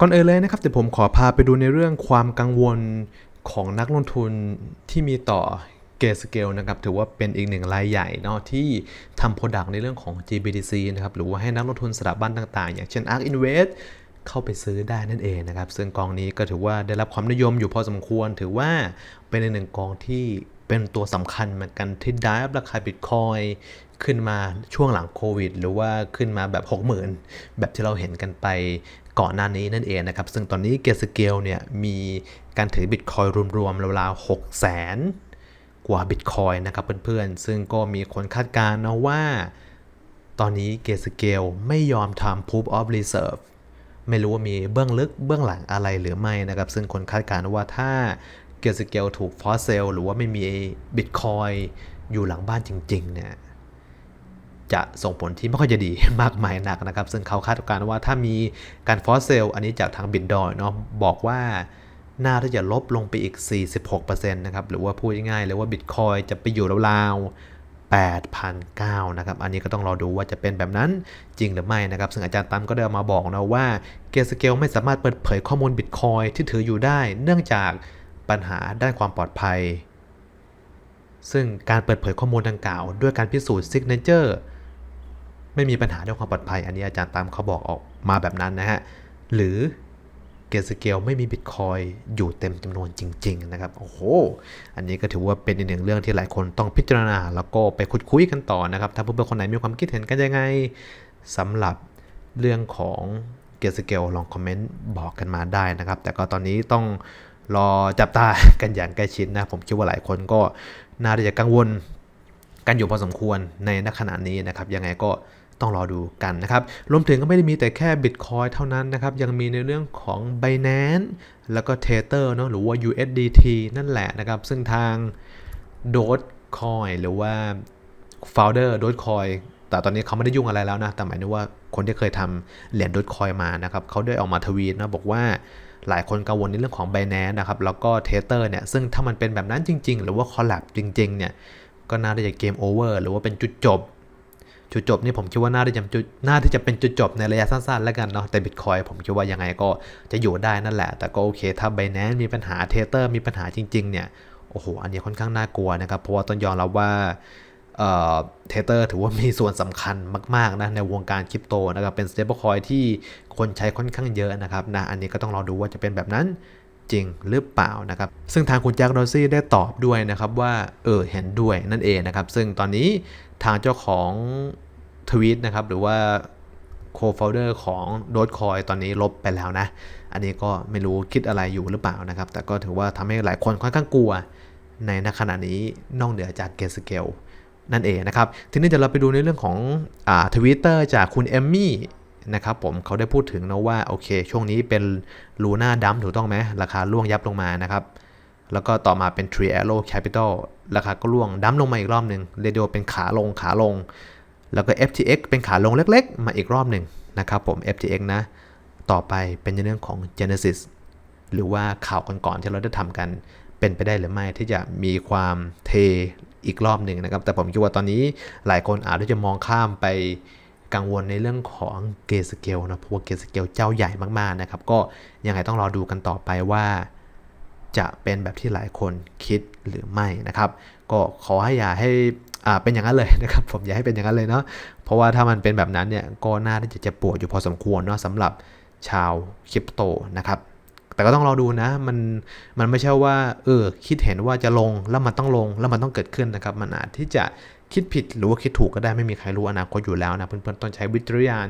ก่อนอื่นเลยนะครับเดี๋ยวผมขอพาไปดูในเรื่องความกังวลของนักลงทุนที่มีต่อเกสเกลนะครับถือว่าเป็นอีกหนึ่งรายใหญ่เนาะที่ทำโปรดักต์ในเรื่องของ GBDC นะครับหรือว่าให้นักลงทุนสถาบันต่างๆ อย่างเช่น ARK Invest เข้าไปซื้อได้นั่นเองนะครับ ซึ่งกองนี้ก็ถือว่าได้รับความนิยมอยู่พอสมควร ถือว่าเป็นอีกหนึ่งกองที่เป็นตัวสำคัญเหมือนกันที่ได้ราคาบิตคอยขึ้นมาช่วงหลังโควิด หรือว่าขึ้นมาแบบ 60,000 แบบที่เราเห็นกันไป ก่อนหน้านี้นั่นเองนะครับ ซึ่งตอนนี้เกสเกลเนี่ยมีการถือบิตคอยรวมๆราวๆ6 0 0 0 0 0กว่าบิตคอยนะครับเพื่อนๆ ซึ่งก็มีคนคาดการณ์นะว่าตอนนี้เกสเกลไม่ยอมทำ proof of reserve ไม่รู้ว่ามีเบื้องลึกเบื้องหลังอะไรหรือไม่นะครับ ซึ่งคนคาดการณ์ว่าถ้าเกสเกลถูกฟอสเซลหรือว่าไม่มีบิตคอยอยู่หลังบ้านจริงๆเนี่ย จะส่งผลที่ไม่ค่อยจะดีมากมายนักนะครับ ซึ่งเขาคาดการณ์ว่าถ้ามีการฟอสเซลอันนี้จากทางบิตดอยเนาะบอกว่าน่าที่จะลบลงไปอีก 46%นะครับ หรือว่าพูดง่ายๆเลยว่าบิตคอยจะไปอยู่ราวๆ8,009นะครับ อันนี้ก็ต้องรอดูว่าจะเป็นแบบนั้นจริงหรือไม่นะครับ ซึ่งอาจารย์ตั้มก็ได้มาบอกนะว่าเกสเกลไม่สามารถเปิดเผยข้อมูลบิตคอยที่ถืออยู่ได้ เนื่องจากปัญหาด้านความปลอดภัย ซึ่งการเปิดเผยข้อมูลดังกล่าว ด้วยการพิสูจน์ซิกเนเจอร์ ไม่มีปัญหาเรื่องความปลอดภัย อันนี้อาจารย์ตามเขาบอกออกมาแบบนั้นนะฮะ หรือเกสเกลไม่มีบิตคอยอยู่เต็มจำนวนจริง ๆ นะครับ โอ้โห อันนี้ก็ถือว่าเป็นอีกหนึ่งเรื่องที่หลายคนต้องพิจารณา แล้วก็ไปคุยคุยกันต่อนะครับ ถ้าเพื่อนๆคนไหนมีความคิดเห็นกันยังไงสำหรับเรื่องของเกสเกลลองคอมเมนต์บอกกันมาได้นะครับ แต่ก็ตอนนี้ต้องรอจับตากันอย่างใกล้ชิดนะผมคิดว่าหลายคนก็น่าจะกังวลกันอยู่พอสมควรในณขณะนี้นะครับ ยังไงก็ ต้องรอดูกันนะครับ รวมถึงก็ไม่ได้มีแต่แค่ Bitcoin เท่านั้นนะครับ ยังมีในเรื่องของ Binance แล้วก็ Tether เนาะหรือว่า USDT นั่นแหละนะครับ ซึ่งทาง Dogecoin หรือว่า Founder Dogecoin แต่ตอนนี้เขาไม่ได้ยุ่งอะไรแล้วนะ แต่หมายถึงว่าคนที่เคยทำเหรียญ Dogecoin มานะครับ เขาได้ออกมาทวีตนะบอกว่าหลายคนกังวลในเรื่องของ Binance นะครับ แล้วก็ Tether เนี่ย ซึ่งถ้ามันเป็นแบบนั้นจริง ๆ หรือว่า collab จริง ๆ เนี่ย ก็น่าจะเกมโอเวอร์หรือว่าเป็นจุดจบ จุดจบนี่ผมคิดว่าน่าที่จะจุดน่าที่จะเป็นจุดจบในระยะสั้นๆ แล้วกันเนาะแต่บิตคอยผมคิดว่ายังไงก็จะอยู่ได้นั่นแหละ แต่ก็โอเค ถ้า b บ n a n c e มีปัญหาเทเตอร์มีปัญหาจริง ๆ เนี่ยโอ้โหอันนี้ค่อนข้างน่ากลัวนะครับ เพราะว่าต้องยอมรับว่าเอ่อเทเตอร์ถือว่ามีส่วนสำคัญมากๆนะในวงการคริปโตนะครับเป็น stable coin ที่คนใช้ค่อนข้างเยอะนะครับนะอันนี้ก็ต้องรอดูว่าจะเป็นแบบนั้น จริงหรือเปล่านะครับ ซึ่งทางคุณแจ็คโรซี่ได้ตอบด้วยนะครับว่าเออเห็นด้วยนั่นเองนะครับ ซึ่งตอนนี้ทางเจ้าของทวีตนะครับหรือว่าโคฟ o ลเดอร์ของ Dogecoin ตอนนี้ลบไปแล้วนะ อันนี้ก็ไม่รู้คิดอะไรอยู่หรือเปล่านะครับ แต่ก็ถือว่าทำให้หลายคนค่อนข้างกลัวในณขณะนี้นอกเหนือจากเกสเกลนั่นเองนะครับ ทีนี้เดี๋ยวเราไปดูในเรื่องของทวิตเตอร์จากคุณเอมมี่ นะครับผมเขาได้พูดถึงนะว่าโอเค ช่วงนี้เป็นลูน่าดัมถูกต้องไหมราคาล่วงยับลงมานะครับ แล้วก็ต่อมาเป็น Tree Arrow Capital ราคาก็ล่วงดัมลงมาอีกรอบหนึ่งเรด้ว่าเป็นขาลงขาลง แล้วก็ FTX เป็นขาลงเล็กๆ มาอีกรอบหนึ่งนะครับผม FTX นะ ต่อไปเป็นในเรื่องของ Genesis หรือว่าข่าวก่อนๆที่เราได้ทำกันเป็นไปได้หรือไม่ที่จะมีความเทอีกรอบหนึ่งนะครับ แต่ผมคิดว่าตอนนี้หลายคนอาจจะมองข้ามไป กังวลในเรื่องของเกสเกลนะเพราะว่าเกสเกลเจ้าใหญ่มากๆนะครับ ก็ยังไงต้องรอดูกันต่อไปว่า จะเป็นแบบที่หลายคนคิดหรือไม่นะครับ ก็ขอให้อย่าให้อ่าเป็นอย่างนั้นเลยนะครับ ผมอย่าให้เป็นอย่างนั้นเลยเนาะเพราะว่าถ้ามันเป็นแบบนั้นเนี่ยก็น่าที่จะเจ็บปวดอยู่พอสมควรเนาะสำหรับชาวคริปโตนะครับแต่ก็ต้องรอดูนะ มัน มันไม่ใช่ว่า เออ คิดเห็นว่าจะลง แล้วมันต้องลง แล้วมันต้องเกิดขึ้นนะครับ มันอาจที่จะ คิดผิดหรือว่าคิดถูกก็ได้ไม่มีใครรู้อนาคตอยู่แล้วนะเพื่อนๆต้องใช้วิจารณญาณ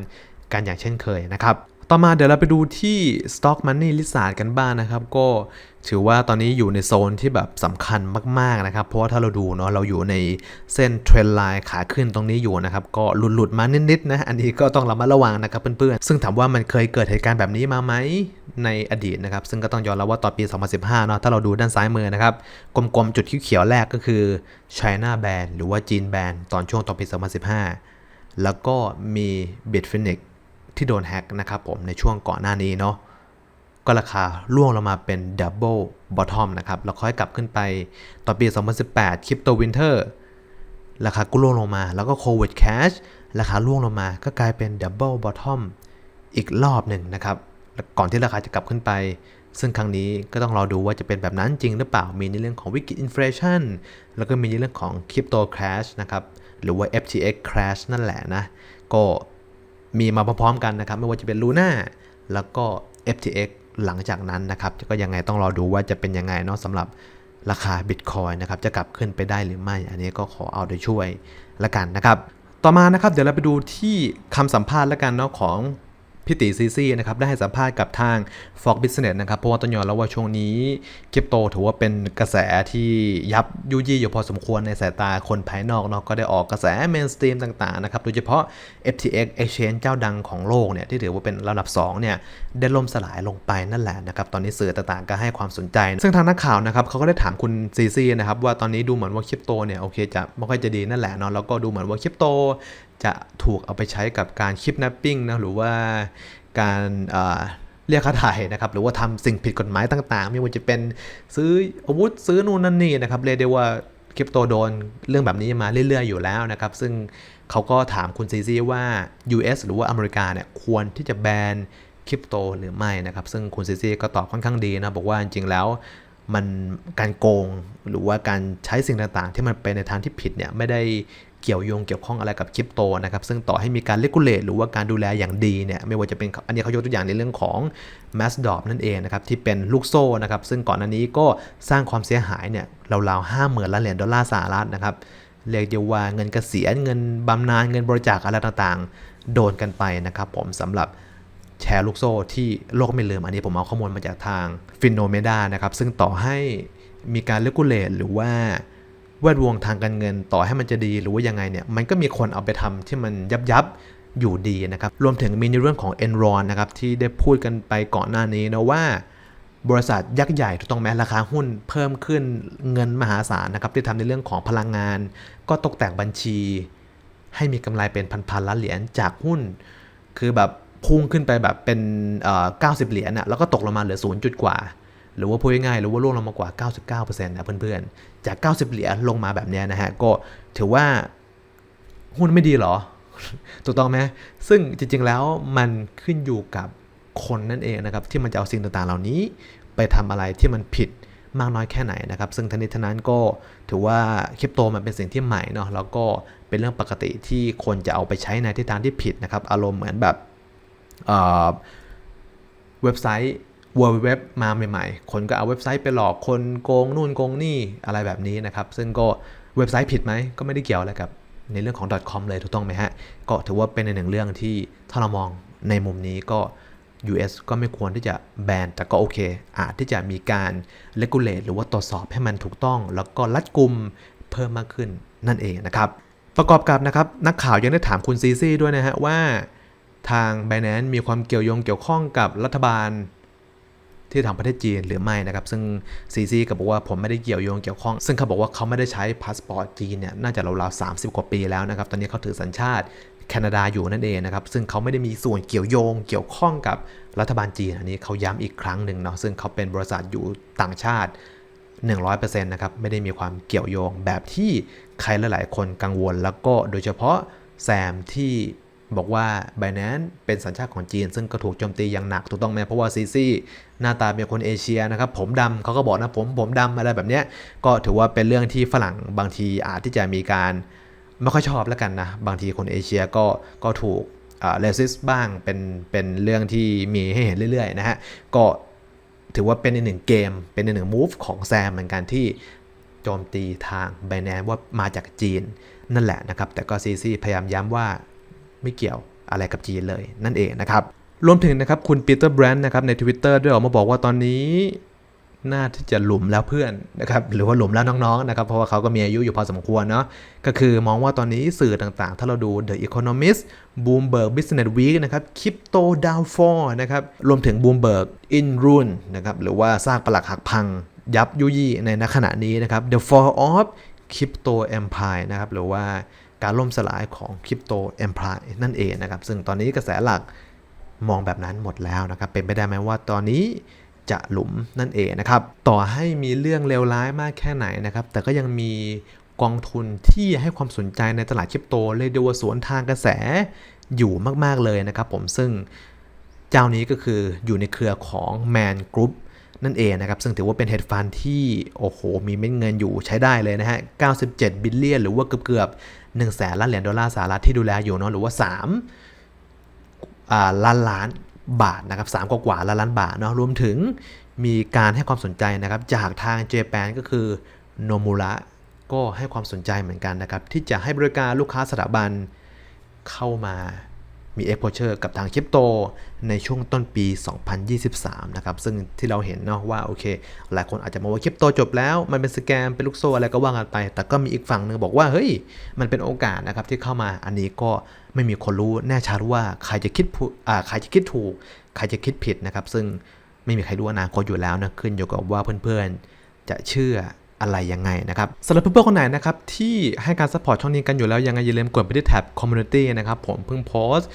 กันอย่างเช่นเคยนะครับ ต่อมาเดี๋ยวเราไปดูที่ Stock Money ลิสาดกันบ้างนะครับ ก็ถือว่าตอนนี้อยู่ในโซนที่แบบสำคัญมากๆนะครับ เพราะว่าถ้าเราดูเนาะเราอยู่ในเส้นเทรนไลน์ขาขึ้นตรงนี้อยู่นะครับ ก็หลุดๆมานิดๆนะอันนี้ก็ต้องระมัดระวังนะครับเพื่อนๆ ซึ่งถามว่ามันเคยเกิดเหตุการณ์แบบนี้มาไหมในอดีตนะครับ ซึ่งก็ต้องยอมรับว่าตอนปี 2015 เนาะถ้าเราดูด้านซ้ายมือนะครับ กลมๆ จุดเขียวๆแรกก็คือ China Ban หรือว่าจีนแบนตอนช่วงตอนปี 2015 แล้วก็มี Bitfinex ที่โดนแฮ็กนะครับผมในช่วงก่อนหน้านี้เนาะก็ราคาล่วงลงมาเป็นดับเบิลบอททอมนะครับแล้วค่อยกลับขึ้นไปต่อปี 2018คริปโตวินเทอร์ราคาก็ล่วงลงมา แล้วก็โควิดแคชราคาล่วงลงมาก็กลายเป็นดับเบิลบอททอมอีกรอบหนึ่งนะครับก่อนที่ราคาจะกลับขึ้นไป ซึ่งครั้งนี้ก็ต้องรอดูว่าจะเป็นแบบนั้นจริงหรือเปล่ามีในเรื่องของวิกฤตอินฟลชันแล้วก็มีในเรื่องของคริปโตครชนะครับหรือว่า FTX crash นั่นแหละนะก็ มีมาพร้อมๆกันนะครับ ไม่ว่าจะเป็น Luna แล้วก็ FTX หลังจากนั้นนะครับ ก็ยังไงต้องรอดูว่าจะเป็นยังไงเนาะสำหรับราคา Bitcoin นะครับ จะกลับขึ้นไปได้หรือไม่ อันนี้ก็ขอเอาโดยช่วยละกันนะครับ ต่อมานะครับ เดี๋ยวเราไปดูที่คำสัมภาษณ์ละกันเนาะของ พี่ตีซีซีนะครับได้ให้สัมภาษณ์กับทาง Fox Business นะครับเพราะว่าต้องยอมแล้วว่าช่วงนี้คริปโตถือว่าเป็นกระแสที่ยับยุยี่อยู่พอสมควรในสายตาคนภายนอกเนาะก็ได้ออกกระแสเมนสตรีมต่างๆนะครับโดยเฉพาะ FTX Exchange เจ้าดังของโลกเนี่ยที่ถือว่าเป็นระดับ2เนี่ยได้ล่มสลายลงไปนั่นแหละนะครับตอนนี้สื่อต่างๆก็ให้ความสนใจ ซึ่งทางนักข่าวนะครับเขาก็ได้ถามคุณซีซีนะครับว่าตอนนี้ดูเหมือนว่าคริปโตเนี่ยโอเคจะไม่ค่อยจะดีนั่นแหละเนาะแล้วก็ดูเหมือนว่าคริปโต จะถูกเอาไปใช้กับการคิดนัปปิ้งนะหรือว่าการเอ่อเรียกค่าไถ่นะครับหรือว่าทำสิ่งผิดกฎหมายต่างๆ ไม่ว่าจะเป็นซื้ออาวุธซื้อนู่นนั่นนี่นะครับเรียกได้ว่าคริปโตโดนเรื่องแบบนี้มาเรื่อยๆอยู่แล้วนะครับ ซึ่งเขาก็ถามคุณซีซีว่า US หรือว่าอเมริกาเนี่ยควรที่จะแบนคริปโตหรือไม่นะครับ ซึ่งคุณซีซีก็ตอบค่อนข้างดีนะบอกว่าจริงๆแล้วมันการโกงหรือว่าการใช้สิ่งต่างๆ ที่มันเป็นในทางที่ผิดเนี่ยไม่ได้เกี่ยวโยงเกี่ยวข้องอะไรกับคริปโตนะครับซึ่งต่อให้มีการเลกูเลตหรือว่าการดูแลอย่างดีเนี่ยไม่ว่าจะเป็นอันนี้เขายกตัวอย่างในเรื่องของ m a s d o p นั่นเองนะครับที่เป็นลูกโซ่นะครับซึ่งก่อนหน้านี้ก็สร้างความเสียหายเนี่ยราวๆห้าหมื่นล้านเหรียญดอลลาร์สหรัฐนะครับเรียกได้ว่าเงินกเกษียณเงินบำนาญเงินบริจาคอะไรต่างๆ โดนกันไปนะครับผมสำหรับแชร์ลูกโซ่ที่โลกไม่ลืมอันนี้ผมเอาข้อมูลมาจากทางฟินโนเมดานะครับซึ่งต่อให้มีการเลกูเลตหรือว่า แวดวงทางการเงินต่อให้มันจะดีหรือว่ายังไงเนี่ยมันก็มีคนเอาไปทำที่มันยับยับอยู่ดีนะครับ รวมถึงมีในเรื่องของ Enron นะครับที่ได้พูดกันไปก่อนหน้านี้นะว่า บริษัทยักษ์ใหญ่ถูกต้องไหมราคาหุ้นเพิ่มขึ้นเงินมหาศาลนะครับที่ทำในเรื่องของพลังงาน ก็ตกแต่งบัญชี ให้มีกำไรเป็นพันๆล้านเหรียญจากหุ้น คือแบบพุ่งขึ้นไปแบบเป็นเอ่อ90เหรียญอะแล้วก็ตกลงมาเหลือ0จุดกว่า หรือว่าพูดง่ายๆหรือว่าร่วงลงมากว่า 99%นะเพื่อนๆ จาก 90 เหรียญลงมาแบบเนี้ยนะฮะ ก็ถือว่าหุ้นไม่ดีหรอ ถูกต้องไหมซึ่งจริงๆแล้วมันขึ้นอยู่กับคนนั่นเองนะครับ ที่มันจะเอาสิ่งต่างๆ เหล่านี้ ไปทำอะไรที่มันผิดมากน้อยแค่ไหนนะครับ ซึ่งทั้งนี้ทั้งนั้นก็ถือว่าคริปโตมันเป็นสิ่งที่ใหม่เนาะแล้วก็เป็นเรื่องปกติที่คนจะเอาไปใช้ในทิศทางที่ผิดนะครับ อารมณ์เหมือนแบบเอ่อเว็บไซต์ w w w มาใหม่ๆ คนก็เอาเว็บไซต์ไปหลอกคนโกงนู่นโกงนี่อะไรแบบนี้นะครับ ซึ่งก็เว็บไซต์ผิดไหมก็ไม่ได้เกี่ยวอะไรกับในเรื่องของ .com เลยถูกต้องไหมฮะ ก็ถือว่าเป็นในหนึ่งเรื่องที่ถ้าเรามองในมุมนี้ก็ US ก็ไม่ควรที่จะแบน แต่ก็โอเค อาจที่จะมีการ regulate หรือว่าตรวจสอบให้มันถูกต้อง แล้วก็รัดกุมเพิ่มมากขึ้นนั่นเองนะครับ ประกอบกับนะครับ นักข่าวยังได้ถามคุณซีซี่ด้วยนะฮะว่า ทาง b บ n a n c e มีความเกี่ยวโยงเกี่ยวข้องกับรัฐบาล ที่ทางประเทศจีนหรือไม่นะครับ ซึ่งซีซีก็บอกว่าผมไม่ได้เกี่ยวโยงเกี่ยวข้อง ซึ่งเขาบอกว่าเขาไม่ได้ใช้พาสปอร์ตจีนเนี่ยน่าจะราวๆ30กว่าปีแล้วนะครับ ตอนนี้เขาถือสัญชาติแคนาดาอยู่นั่นเองนะครับ ซึ่งเขาไม่ได้มีส่วนเกี่ยวโยงเกี่ยวข้องกับรัฐบาลจีนอันนี้เขาย้ำอีกครั้งหนึ่งเนาะซึ่งเขาเป็นบริษัทอยู่ต่างชาติ 100%นะครับไม่ได้มีความเกี่ยวโยงแบบที่ใครหลาย ๆ คนกังวล แล้วก็โดยเฉพาะแซมที่ บอกว่า b บ n a n c e เป็นสัญชาติของจีน ซึ่งก็ถูกโจมตีอย่างหนักถูกต้องไหมเพราะว่าซีซีหน้าตาเป็นคนเอเชียนะครับผมดำเขาก็บอกนะผมผมดำอะไรแบบเนี้ยก็ถือว่าเป็นเรื่องที่ฝรั่งบางทีอาจที่จะมีการไม่ค่อยชอบแล้วกันนะ บางทีคนเอเชียก็ก็ถูกเลสิสบ้างเป็นเป็นเรื่องที่มีให้เห็นเรื่อยๆนะฮะก็ถือว่าเป็นในหนึ่งเกม เป็นในหนึ่งมูฟของแซมเหมือนกันที่โจมตีทาง b บ n a n c e ว่ามาจากจีนนั่นแหละนะครับ แต่ก็ซีซีพยายามย้ำว่า ไม่เกี่ยวอะไรกับจีนเลยนั่นเองนะครับ รวมถึงนะครับคุณปีเตอร์แบรนด์นะครับใน Twitter ด้วยออกมาบอกว่าตอนนี้น่าที่จะหลุมแล้วเพื่อนนะครับหรือว่าหลุมแล้วน้องๆนะครับเพราะว่าเขาก็มีอายุอยู่พอสมควรเนาะก็คือมองว่าตอนนี้สื่อต่างๆ ถ้าเราดู The Economist Bloomberg Business Week นะครับ Crypto Downfall นะครับรวมถึง Bloomberg In Ruin นะครับหรือว่าซากปลักหักพังยับยุยี่ในขณะนี้นะครับ The Fall of Crypto Empire นะครับหรือว่า การล่มสลายของคริปโตเอ็มพายนั่นเองนะครับ ซึ่งตอนนี้กระแสหลักมองแบบนั้นหมดแล้วนะครับ เป็นไปได้ไหมว่าตอนนี้จะหลุมนั่นเองนะครับ ต่อให้มีเรื่องเลวร้ายมากแค่ไหนนะครับ แต่ก็ยังมีกองทุนที่ให้ความสนใจในตลาดคริปโตเลยเดียวว่าสวนทางกระแสอยู่มาก ๆ เลยนะครับผมซึ่งเจ้านี้ก็คืออยู่ในเครือของ Man Group นั่นเองนะครับ ซึ่งถือว่าเป็นเฮดฟันที่ โอ้โห มีเม็ดเงินอยู่ใช้ได้เลยนะฮะ 97 บิลเลียน หรือว่าเกือบๆ1แสนล้านเหรียญดอลลาร์สหรัฐที่ดูแลอยู่เนาะ หรือว่า3าล้านล้านบาทนะครับสามกว่าล้านล้านบาทเนาะ รวมถึงมีการให้ความสนใจนะครับ จากทางเจแปนก็คือโนมูระก็ให้ความสนใจเหมือนกันนะครับ ที่จะให้บริการลูกค้าสถาบันเข้ามา มี exposure กับทางคริปโตในช่วงต้นปี 2023 นะครับ ซึ่งที่เราเห็นเนาะว่าโอเค หลายคนอาจจะมองว่าคริปโตจบแล้ว มันเป็นสแกม เป็นลูกโซ่อะไรก็ว่ากันไป แต่ก็มีอีกฝั่งหนึ่งบอกว่า เฮ้ย มันเป็นโอกาสนะครับที่เข้ามา อันนี้ก็ไม่มีคนรู้แน่ชัดว่าใครจะคิดผูอ่าใครจะคิดถูก ใครจะคิดผิดนะครับ ซึ่งไม่มีใครรู้อนาคตอยู่แล้วนะ ขึ้นอยู่กับว่าเพื่อนๆ จะเชื่อ อะไรยังไงนะครับสำหรับเพื่อนๆคนไหนนะครับที่ให้การซัพพอร์ตช่องนี้กันอยู่แล้วยังไงอย่าลืมกดไปที่แท็บ Community นะครับผมเพิ่งโพสต์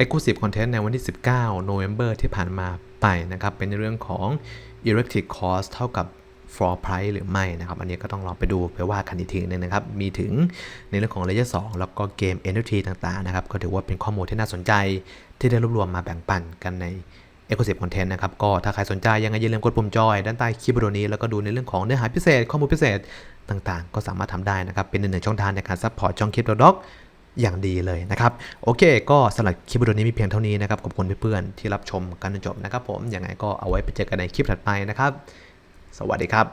Exclusive Content ในวันที่ 19 November ที่ผ่านมาไปนะครับเป็นในเรื่องของ Electric Cost เท่ากับ floor price หรือไม่นะครับ อันนี้ก็ต้องลองไปดูไปว่ากันอีกทีนึงนะครับ มีถึงในเรื่องของ Layer 2 แล้วก็เกม NFT ต่างๆนะครับ ก็ถือว่าเป็นข้อมูลที่น่าสนใจที่ได้รวบรวมมาแบ่งปันกันใน Exclusive Content นะครับก็ถ้าใครสนใจยังไงอย่าลืมกดปุ่มจอยด้านใต้คลิปวิดีโอนี้ แล้วก็ดูในเรื่องของเนื้อหาพิเศษข้อมูลพิเศษต่างๆ ก็สามารถทำได้นะครับเป็นหนึ่งช่องทางในการซัพพอร์ตช่องคลิปด็อกอย่างดีเลยนะครับโอเค ก็สำหรับคลิปวิดีโอนี้มีเพียงเท่านี้นะครับขอบคุณเพื่อนๆที่รับชมกันจนจบนะครับผมยังไงก็เอาไว้ไปเจอกันในคลิปถัดไปนะครับ สวัสดีครับ